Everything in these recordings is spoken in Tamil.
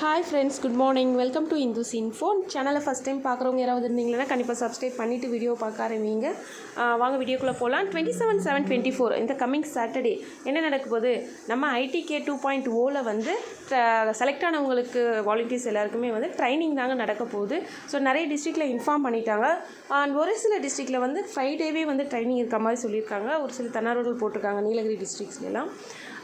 Hi friends good morning welcome to Indus info சேனலை ஃபஸ்ட் டைம் பார்க்குறவங்க யாராவது இருந்தீங்கன்னா கண்டிப்பாக சப்ஸ்கிரைப் பண்ணிவிட்டு வீடியோ பார்க்க ஆரம்பிங்க. வாங்க வீடியோக்குள்ளே போகலாம் twenty seven seven twenty four இந்த கம்மிங் சாட்டர்டே என்ன நடக்க போகுது? நம்ம ஐடிகே டூ பாயிண்ட் ஓவில் வந்து செலக்ட் ஆனவங்களுக்கு வாலண்டியர்ஸ் எல்லாருக்குமே வந்து ட்ரைனிங் தாங்க நடக்க போகுது. ஸோ நிறைய டிஸ்ட்ரிக்டில் இன்ஃபார்ம் பண்ணிட்டாங்க. அண்ட் ஒரு சில டிஸ்ட்ரிக்டில் வந்து ஃப்ரைடேவே வந்து ட்ரைனிங் இருக்க மாதிரி சொல்லியிருக்காங்க. ஒரு சில தன்னார்வர்கள் போட்டிருக்காங்க நீலகிரி டிஸ்ட்ரிக்ஸ்லாம்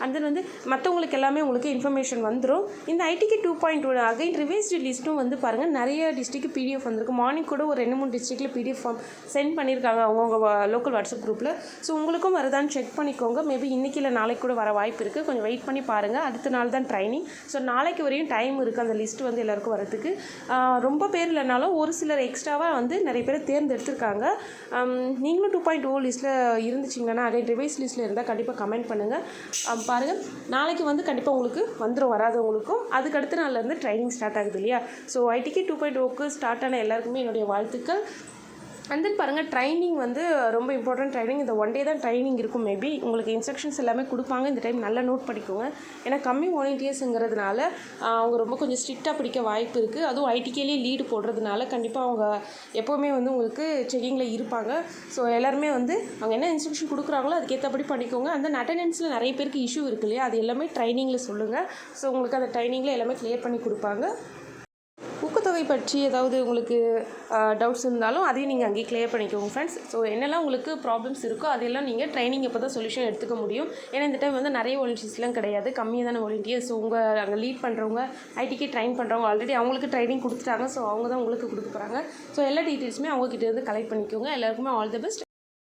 அண்ட் தென் வந்து மற்றவங்களுக்கு எல்லாமே உங்களுக்கு இன்ஃபர்மேஷன் வந்துடும் இந்த ஐடிக்கு two point one. Again revised லிஸ்ட்டும் வந்து பாருங்கள் நிறைய டிஸ்ட்ரிக்ட் பிடிஎஃப் வந்திருக்கு. மார்னிங் கூட ஒரு ரெண்டு மூணு டிஸ்ட்ரிக்டில் பிடிஎஃப் ஃபார்ம் சென்ட் பண்ணியிருக்காங்க அவங்கவுங்க லோக்கல் வாட்ஸ்அப் குரூப்பில் ஸோ உங்களுக்கும் வருதான்னு செக் பண்ணிக்கோங்க. மேபி இன்றைக்கி இல்லை நாளைக்கு கூட வர வாய்ப்பு இருக்குது கொஞ்சம் வெயிட் பண்ணி பாருங்கள் அடுத்த நாள் தான் ட்ரைனிங் ஸோ நாளைக்கு வரையும் டைம் இருக்குது அந்த லிஸ்ட் வந்து எல்லாருக்கும் வரதுக்கு ரொம்ப பேர் இல்லைனாலும் ஒரு சிலர் எக்ஸ்ட்ராவாக வந்து நிறைய பேர் தேர்ந்தெடுத்திருக்காங்க. நீங்களும் டூ பாயிண்ட் ஓ oh லிஸ்ட்டில் இருந்துச்சிங்கன்னா அகைன் ரிவைஸ் லிஸ்ட்டில் இருந்தால் கண்டிப்பாக கமெண்ட் பண்ணுங்கள் பாருங்கள் நாளைக்கு வந்து கண்டிப்பாக உங்களுக்கு வந்துடும் வராதவங்களுக்கும் அதுக்கு அடுத்த நாள்லேருந்து ட்ரைனிங் ஸ்டார்ட் ஆகுது இல்லையா? ஸோ ஐடிக்கு டூ பாயிண்ட் ஓக்கு ஸ்டார்ட் ஆன எல்லாருக்குமே என்னுடைய வாழ்த்துக்கள். அண்ட் தென் பாருங்கள் ட்ரைனிங் வந்து ரொம்ப இம்பார்ட்டன்ட் ட்ரைனிங் இந்த ஒன் டே தான் ட்ரைனிங் இருக்கும் மேபி உங்களுக்கு இன்ஸ்ட்ரக்ஷன்ஸ் எல்லாமே கொடுப்பாங்க. இந்த டைம் நல்லா நோட் பண்ணிக்கோங்க. ஏன்னா கம்மி வாலண்டியர்ஸுங்கிறதுனால அவங்க ரொம்ப கொஞ்சம் ஸ்ட்ரிக்டாக பிடிக்க வாய்ப்பு இருக்குது அதுவும் ஐடிகேலேயே லீடு போடுறதுனால கண்டிப்பாக அவங்க எப்போவுமே வந்து உங்களுக்கு செக்கிங்கில் இருப்பாங்க. ஸோ எல்லாருமே வந்து அவங்க என்ன இன்ஸ்ட்ரக்ஷன் கொடுக்குறாங்களோ அதுக்கேற்றபடி பண்ணிக்கோங்க. அந்த அட்டண்டன்ஸில் நிறைய பேருக்கு இஷ்யூ இருக்கு இல்லையா? அது எல்லாமே ட்ரைனிங்கில் சொல்லுங்கள் ஸோ உங்களுக்கு அந்த ட்ரைனிங்கில் எல்லாமே க்ளியர் பண்ணி கொடுப்பாங்க. ஊக்கத்தொகை பற்றி ஏதாவது உங்களுக்கு டவுட்ஸ் இருந்தாலும் அதையும் நீங்கள் அங்கேயே கிளியர் பண்ணிக்கோங்க ஃப்ரெண்ட்ஸ் ஸோ என்னெல்லாம் உங்களுக்கு ப்ராப்ளம்ஸ் இருக்கோ அதெல்லாம் நீங்கள் ட்ரைனிங் அப்போ தான் சொல்யூஷன் எடுத்துக்க முடியும். ஏன்னா இந்த டைம் வந்து நிறைய வாலண்டியர்ஸ்லாம் கிடையாது. கம்மியாக தானே வாலண்டியர்ஸ் ஸோ உங்கள் அங்கே லீட் பண்ணுறவங்க ஐடிக்கு ட்ரைன் பண்ணுறவங்க ஆல்ரெடி அவங்களுக்கு ட்ரைனிங் கொடுத்துட்டாங்க. ஸோ அவங்க தான் உங்களுக்கு கொடுக்க போகிறாங்க ஸோ எல்லா டீட்டெயில்ஸுமே அவங்ககிட்ட இருந்து கலெக்ட் பண்ணிக்கோங்க. எல்லாருக்குமே ஆல் தி பெஸ்ட்